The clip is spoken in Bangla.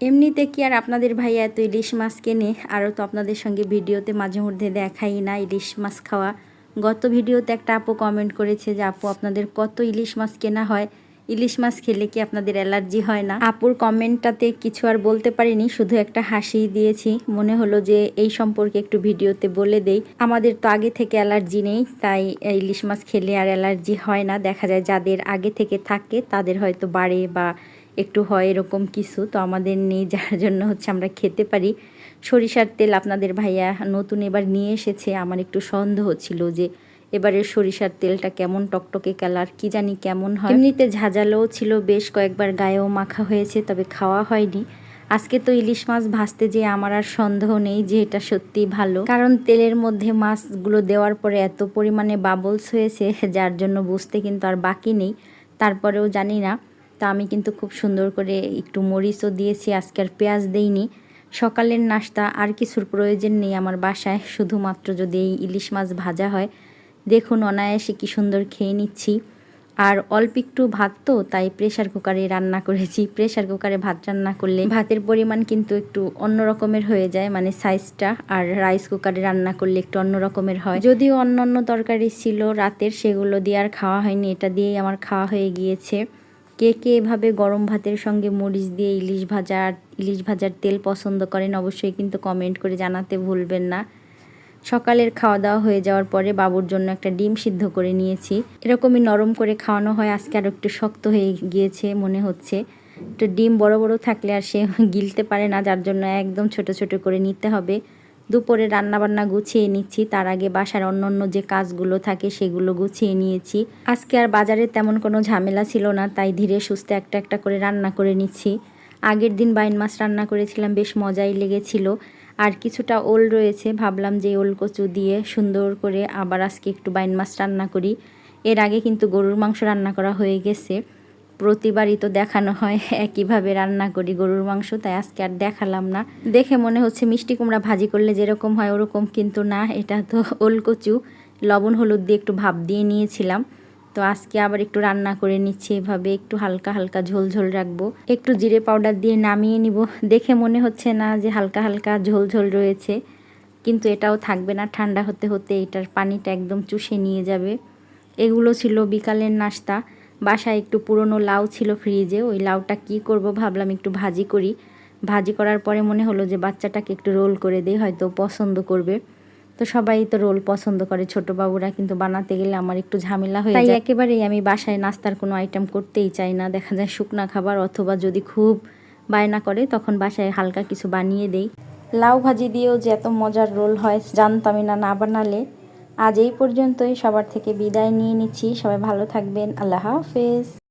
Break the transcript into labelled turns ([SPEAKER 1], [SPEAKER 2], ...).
[SPEAKER 1] এমনিতে কি আর আপনাদের ভাইয়া এত ইলিশ মাছ কেনে? আরও তো আপনাদের সঙ্গে ভিডিওতে মাঝে মধ্যে দেখাই না ইলিশ মাছ খাওয়া। গত ভিডিওতে একটা আপু কমেন্ট করেছে যে, আপু, আপনাদের কত ইলিশ মাছ কেনা হয়? ইলিশ মাছ খেলে কি আপনাদের অ্যালার্জি হয় না? আপুর কমেন্টটাতে কিছু আর বলতে পারিনি, শুধু একটা হাসি দিয়েছি। মনে হলো যে, এই সম্পর্কে একটু ভিডিওতে বলে দেই। আমাদের তো আগে থেকে অ্যালার্জি নেই, তাই ইলিশ মাছ খেলে আর অ্যালার্জি হয় না। দেখা যায় যাদের আগে থেকে থাকে, তাদের হয়তো বাড়ে বা একটু হয় এরকম কিছু, তো আমাদের নেই, যার জন্য হচ্ছে আমরা খেতে পারি। সরিষার তেল আপনাদের ভাইয়া নতুন এবার নিয়ে এসেছে, আমার একটু সন্দেহ ছিল যে এবারে সরিষার তেলটা কেমন টকটকে কালার, কি জানি কেমন হয়। এমনিতে ঝাঁঝালোও ছিল, বেশ কয়েকবার গায়েও মাখা হয়েছে, তবে খাওয়া হয়নি। আজকে তো ইলিশ মাছ ভাজতে যে আমার আর সন্দেহ নেই যে এটা সত্যি ভালো। কারণ তেলের মধ্যে মাছগুলো দেওয়ার পরে এত পরিমাণে বাবলস হয়েছে, যার জন্য বুঝতে কিন্তু আর বাকি নেই। তারপরেও জানি না। তা আমি কিন্তু খুব সুন্দর করে একটু মরিচও দিয়েছি, আজকে আর পেঁয়াজ দেইনি। সকালের নাস্তা, আর কিছুর প্রয়োজন নেই আমার বাসায়, শুধুমাত্র যদি এই ইলিশ মাছ ভাজা হয়। দেখুন অনায়াসে কি সুন্দর খেয়ে নিচ্ছি। আর অল্প একটু ভাত তো, তাই প্রেশার কুকারে রান্না করেছি। প্রেশার কুকারে ভাত রান্না করলে ভাতের পরিমাণ কিন্তু একটু অন্য রকমের হয়ে যায় মানে সাইজটা আর রাইস কুকারে রান্না করলে একটু অন্য রকমের হয়। যদিও অন্য অন্য তরকারি ছিল রাতের, সেগুলো দিয়ে আর খাওয়া হয়নি, এটা দিয়েই আমার খাওয়া হয়ে গিয়েছে। কে কে এভাবে গরম ভাতের সঙ্গে মরিচ দিয়ে ইলিশ ভাজা ইলিশ ভাজার তেল পছন্দ করেন অবশ্যই কিন্তু কমেন্ট করে জানাতে ভুলবেন না। সকালের খাওয়া দাওয়া হয়ে যাওয়ার পরে বাবুর জন্য একটা ডিম সিদ্ধ করে নিয়েছি। এরকমই নরম করে খাওয়ানো হয়, আজকে আরও একটু শক্ত হয়ে গিয়েছে মনে হচ্ছে। একটু ডিম বড় বড় থাকলে আর সে গিলতে পারে না, যার জন্য একদম ছোট ছোট করে নিতে হবে। দুপুরে রান্নাবান্না গুছিয়ে নিচ্ছি। তার আগে বাসার অন্য অন্য যে কাজগুলো থাকে সেগুলো গুছিয়ে নিয়েছি। আজকে আর বাজারে তেমন কোনো ঝামেলা ছিল না, তাই ধীরে সুস্থে একটা একটা করে রান্না করে নিচ্ছি। আগের দিন বাইন মাছ রান্না করেছিলাম, বেশ মজাই লেগেছিল। আর কিছুটা ওল রয়েছে, ভাবলাম যে ওল কচু দিয়ে সুন্দর করে আবার আজকে একটু বাইন মাছ রান্না করি। এর আগে কিন্তু গরুর মাংস রান্না করা হয়ে গেছে। প্রতিবারই তো দেখানো হয় একইভাবে রান্না করি গরুর মাংস, তাই আজকে আর দেখালাম না। দেখে মনে হচ্ছে মিষ্টি কুমড়া ভাজি করলে যেরকম হয় ওরকম, কিন্তু না, এটা তো ওলকচু লবণ, হলুদ দিয়ে একটু ভাপ দিয়ে নিয়েছিলাম। তো আজকে আবার একটু রান্না করে নিচ্ছি, এভাবে একটু হালকা হালকা ঝোল ঝোল রাখব। একটু জিরে পাউডার দিয়ে নামিয়ে নিব। দেখে মনে হচ্ছে না যে হালকা হালকা ঝোল ঝোল রয়েছে, কিন্তু এটাও থাকবে না। ঠান্ডা হতে হতে এটার পানিটা একদম চুষে নিয়ে যাবে। এগুলো ছিল বিকালের নাস্তা। বাসায় একটু পুরনো লাউ ছিল ফ্রিজে ওই লাউটা কি করব ভাবলাম একটু ভাজি করি। ভাজি করার পরে মনে হলো যে বাচ্চাটাকে একটু রোল করে দিই হয়তো পছন্দ করবে। তো সবাই তো রোল পছন্দ করে ছোট বাবুরা কিন্তু বানাতে গেলে আমার একটু ঝামেলা হয়ে যায়। একেবারেই আমি বাসায় নাস্তার কোনো আইটেম করতেই চাই না দেখা যায় শুকনা খাবার অথবা যদি খুব বায়না করে তখন বাসায় হালকা কিছু বানিয়ে দেই। লাউ ভাজি দিয়েও যে এত মজার রোল হয় জানতামই না না বানালে আজ এই পর্যন্তই। সবার থেকে বিদায় নিয়ে নিচ্ছি। সবাই ভালো থাকবেন। আল্লাহ হাফেজ।